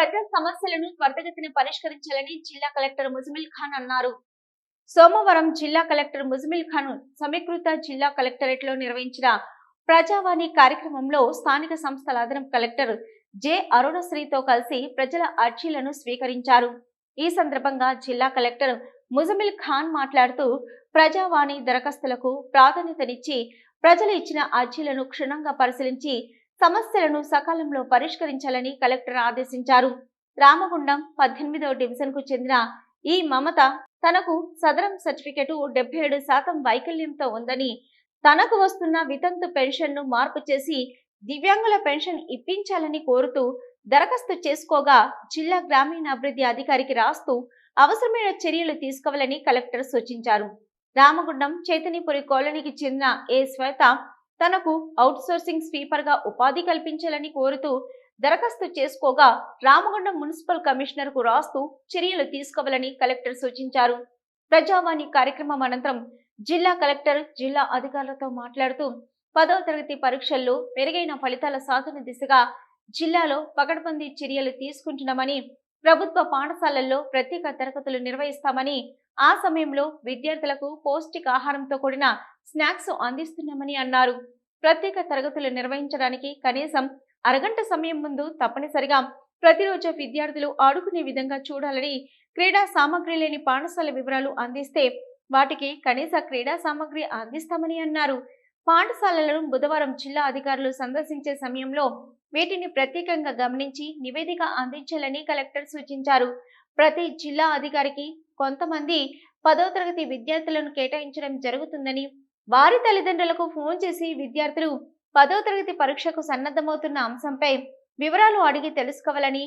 ప్రజా సమస్యలను త్వరితగతిన పరిష్కరించాలని జిల్లా కలెక్టర్ ముజమిల్ ఖాన్ అన్నారు. సోమవారం జిల్లా కలెక్టర్ ముజమిల్ ఖాన్ సమీకృత జిల్లా కలెక్టరేట్లో నిర్వహించిన ప్రజావాణి కార్యక్రమంలో స్థానిక సంస్థల అదనపు కలెక్టర్ జె అరుణశ్రీతో కలిసి ప్రజల అర్జీలను స్వీకరించారు. ఈ సందర్భంగా జిల్లా కలెక్టర్ ముజమిల్ ఖాన్ మాట్లాడుతూ ప్రజావాణి దరఖాస్తులకు ప్రాధాన్యతనిచ్చి ప్రజలు ఇచ్చిన అర్జీలను క్షుణ్ణంగా పరిశీలించి సమస్యలను సకాలంలో పరిష్కరించాలని కలెక్టర్ ఆదేశించారు. రామగుండం పద్దెనిమిదవ డివిజన్కు చెందిన ఈ మమత తనకు సదరం సర్టిఫికెట్ డెబ్బై ఏడు శాతం వైకల్యంతో ఉందని తనకు వస్తున్న వితంతు పెన్షన్ను మార్పు చేసి దివ్యాంగుల పెన్షన్ ఇప్పించాలని కోరుతూ దరఖాస్తు చేసుకోగా జిల్లా గ్రామీణాభివృద్ధి అధికారికి రాస్తూ అవసరమైన చర్యలు తీసుకోవాలని కలెక్టర్ సూచించారు. రామగుండం చైతన్యపురి కాలనీకి చెందిన ఏ శ్వేత తనకు అవుట్సోర్సింగ్ స్వీపర్గా ఉపాధి కల్పించాలని కోరుతూ దరఖాస్తు చేసుకోగా రామగుండం మున్సిపల్ కమిషనర్కు రాస్తూ చర్యలు తీసుకోవాలని కలెక్టర్ సూచించారు. ప్రజావాణి కార్యక్రమం అనంతరం జిల్లా కలెక్టర్ జిల్లా అధికారులతో మాట్లాడుతూ పదవ తరగతి పరీక్షల్లో మెరుగైన ఫలితాల సాధన దిశగా జిల్లాలో పకడ్బందీ చర్యలు తీసుకుంటున్నామని ప్రభుత్వ పాఠశాలల్లో ప్రత్యేక తరగతులు నిర్వహిస్తామని ఆ సమయంలో విద్యార్థులకు పౌష్టికాహారంతో కూడిన స్నాక్స్ అందిస్తున్నామని అన్నారు. ప్రత్యేక తరగతులు నిర్వహించడానికి కనీసం అరగంట సమయం ముందు తప్పనిసరిగా ప్రతిరోజు విద్యార్థులు ఆడుకునే విధంగా చూడాలని క్రీడా సామగ్రి లేని పాఠశాల వివరాలు అందిస్తే వాటికి కనీస క్రీడా సామగ్రి అందిస్తామని అన్నారు. పాఠశాలలను బుధవారం జిల్లా అధికారులు సందర్శించే సమయంలో వీటిని ప్రత్యేకంగా గమనించి నివేదిక అందించాలని కలెక్టర్ సూచించారు. ప్రతి జిల్లా అధికారికి కొంతమంది పదో తరగతి విద్యార్థులను కేటాయించడం జరుగుతుందని వారి తల్లిదండ్రులకు ఫోన్ చేసి విద్యార్థులు పదో తరగతి పరీక్షకు సన్నద్ధమవుతున్న అంశంపై వివరాలు అడిగి తెలుసుకోవాలని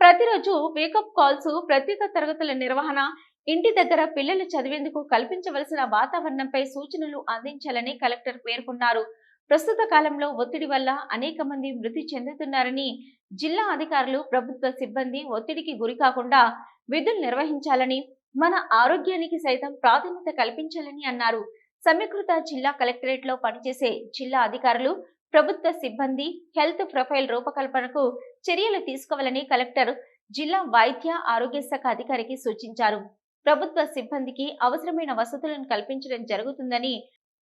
ప్రతిరోజు వేకప్ కాల్స్ ప్రత్యేక తరగతుల నిర్వహణ ఇంటి దగ్గర పిల్లలు చదివేందుకు కల్పించవలసిన వాతావరణంపై సూచనలు అందించాలని కలెక్టర్ పేర్కొన్నారు. ప్రస్తుత కాలంలో ఒత్తిడి వల్ల అనేక మంది మృతి చెందుతున్నారని జిల్లా అధికారులు ప్రభుత్వ సిబ్బంది ఒత్తిడికి గురి కాకుండా విధులు నిర్వహించాలని మన ఆరోగ్యానికి సైతం ప్రాధాన్యత కల్పించాలని అన్నారు. సమీకృత జిల్లా కలెక్టరేట్లో పనిచేసే జిల్లా అధికారులు ప్రభుత్వ సిబ్బంది హెల్త్ ప్రొఫైల్ రూపకల్పనకు చర్యలు తీసుకోవాలని కలెక్టర్ జిల్లా వైద్య ఆరోగ్య శాఖ అధికారికి సూచించారు. ప్రభుత్వ సిబ్బందికి అవసరమైన వసతులను కల్పించడం జరుగుతుందని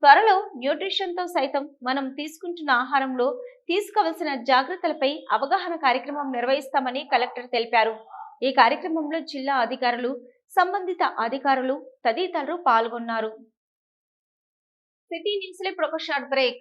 త్వరలో న్యూట్రిషన్తో సైతం మనం తీసుకుంటున్న ఆహారంలో తీసుకోవలసిన జాగ్రత్తలపై అవగాహన కార్యక్రమం నిర్వహిస్తామని కలెక్టర్ తెలిపారు. ఈ కార్యక్రమంలో జిల్లా అధికారులు సంబంధిత అధికారులు తదితరులు పాల్గొన్నారు. సిటీ న్యూస్ లో ఇప్పుడు ఒక షార్ట్ బ్రేక్